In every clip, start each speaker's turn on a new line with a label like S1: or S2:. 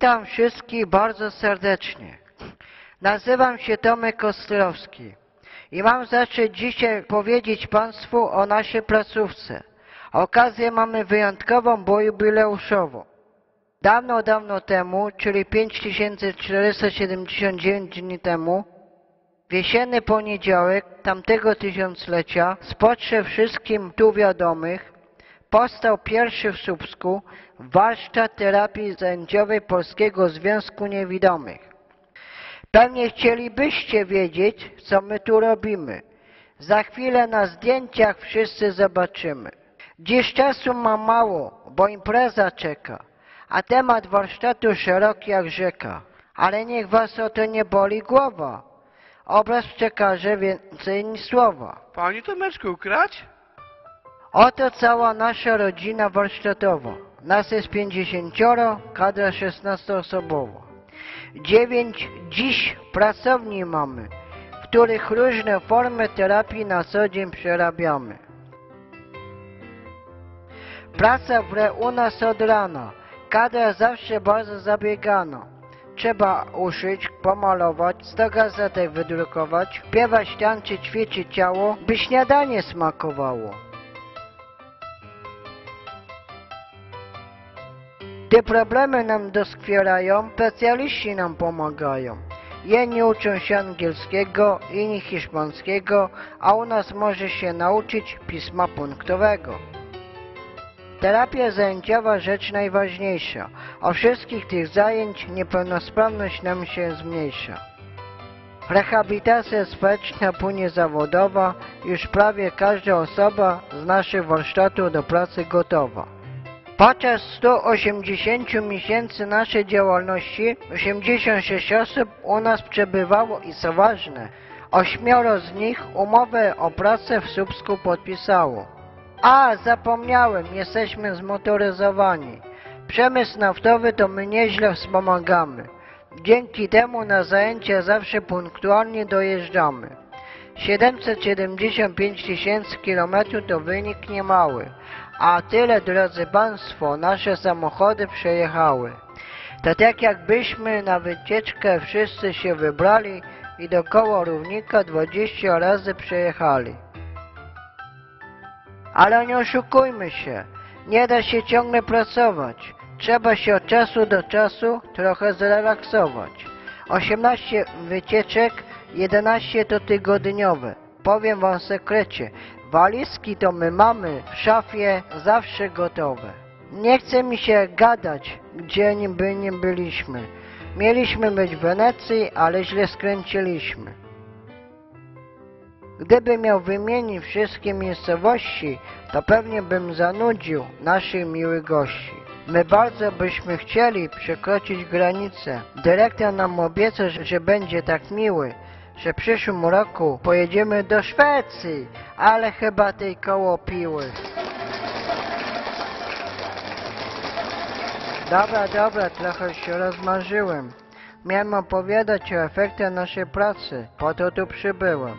S1: Witam wszystkich bardzo serdecznie. Nazywam się Tomek Ostrowski i mam zaszczyt dzisiaj powiedzieć Państwu o naszej placówce. Okazję mamy wyjątkową, bo jubileuszową. Dawno, dawno temu, czyli 5479 dni temu, w jesienny poniedziałek tamtego tysiąclecia, z potrzeb wszystkim tu wiadomych, powstał pierwszy w Słupsku warsztat terapii zajęciowej Polskiego Związku Niewidomych. Pewnie chcielibyście wiedzieć, co my tu robimy. Za chwilę na zdjęciach wszyscy zobaczymy. Dziś czasu mam mało, bo impreza czeka, a temat warsztatu szeroki jak rzeka. Ale niech was o to nie boli głowa. Obraz przekaże więcej niż słowa.
S2: Panie Tomeczku, krać?
S1: Oto cała nasza rodzina warsztatowa. Nas jest 50, kadra 16-osobowa. Dziewięć dziś pracowni mamy, w których różne formy terapii na co dzień przerabiamy. Praca wre u nas od rana, kadra zawsze bardzo zabiegana. Trzeba uszyć, pomalować, sto gazetek wydrukować, śpiewać, tańczyć, ćwiczyć ciało, by śniadanie smakowało. Gdy problemy nam doskwierają, specjaliści nam pomagają. Jedni uczą się angielskiego, inni hiszpańskiego, a u nas może się nauczyć pisma punktowego. Terapia zajęciowa rzecz najważniejsza. O wszystkich tych zajęć niepełnosprawność nam się zmniejsza. Rehabilitacja społeczna płynie zawodowa, już prawie każda osoba z naszych warsztatów do pracy gotowa. Podczas 180 miesięcy naszej działalności 86 osób u nas przebywało i co ważne, ośmioro z nich umowę o pracę w Słupsku podpisało. A, zapomniałem, jesteśmy zmotoryzowani. Przemysł naftowy to my nieźle wspomagamy. Dzięki temu na zajęcia zawsze punktualnie dojeżdżamy. 775 tysięcy kilometrów to wynik niemały, a tyle, drodzy Państwo, nasze samochody przejechały. Tak jakbyśmy na wycieczkę wszyscy się wybrali i dookoła równika 20 razy przejechali. Ale nie oszukujmy się, nie da się ciągle pracować. Trzeba się od czasu do czasu trochę zrelaksować. 18 wycieczek, 11 to tygodniowe. Powiem wam sekrecie, walizki to my mamy w szafie zawsze gotowe. Nie chce mi się gadać, gdzie niby nie byliśmy. Mieliśmy być w Wenecji, ale źle skręciliśmy. Gdybym miał wymienić wszystkie miejscowości, to pewnie bym zanudził naszych miłych gości. My bardzo byśmy chcieli przekroczyć granicę. Dyrektor nam obiecał, że będzie tak miły, że w przyszłym roku pojedziemy do Szwecji, ale chyba tej koło piły. Dobra, dobra, trochę się rozmarzyłem. Miałem opowiadać o efektach naszej pracy, po to tu przybyłem.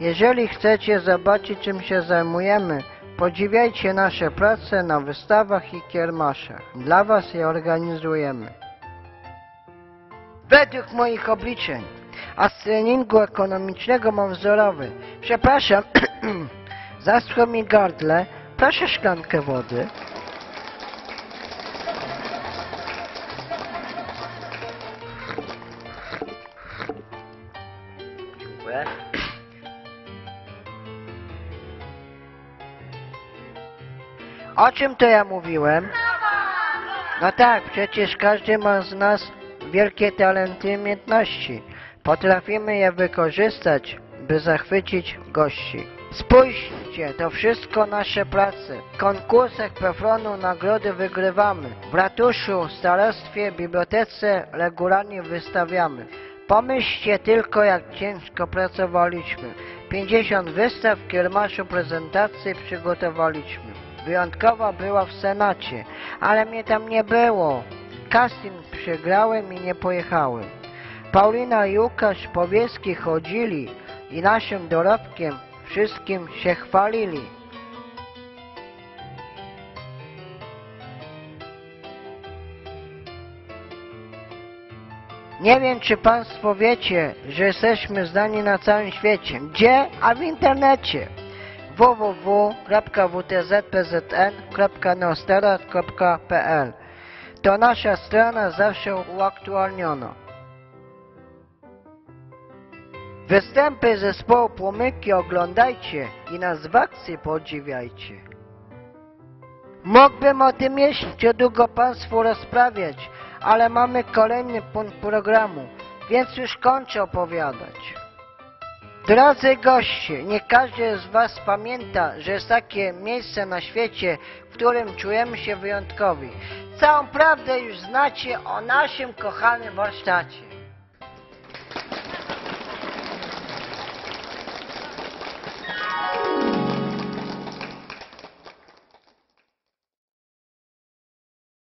S1: Jeżeli chcecie zobaczyć czym się zajmujemy, podziwiajcie nasze prace na wystawach i kiermaszach. Dla Was je organizujemy. Według moich obliczeń, a z treningu ekonomicznego mam wzorowy. Przepraszam, zaschło mi gardle. Proszę szklankę wody. Dziękuję. O czym to ja mówiłem? No tak, przecież każdy ma z nas wielkie talenty i umiejętności. Potrafimy je wykorzystać, by zachwycić gości. Spójrzcie, to wszystko nasze prace. W konkursach Pefronu nagrody wygrywamy. W ratuszu, starostwie, bibliotece regularnie wystawiamy. Pomyślcie tylko, jak ciężko pracowaliśmy. 50 wystaw, kiermaszu prezentacji przygotowaliśmy. Wyjątkowa była w Senacie, ale mnie tam nie było. Casting przegrałem i nie pojechałem. Paulina i Łukasz Powieski chodzili i naszym dorobkiem wszystkim się chwalili. Nie wiem, czy Państwo wiecie, że jesteśmy znani na całym świecie. Gdzie? A w internecie www.wtzpzn.neostera.pl To nasza strona zawsze uaktualniona. Występy zespołu Płomyki oglądajcie i akcji podziwiajcie. Mógłbym o tym jeszcze długo Państwu rozprawiać, ale mamy kolejny punkt programu, więc już kończę opowiadać. Drodzy goście, nie każdy z Was pamięta, że jest takie miejsce na świecie, w którym czujemy się wyjątkowi. Całą prawdę już znacie o naszym kochanym warsztacie.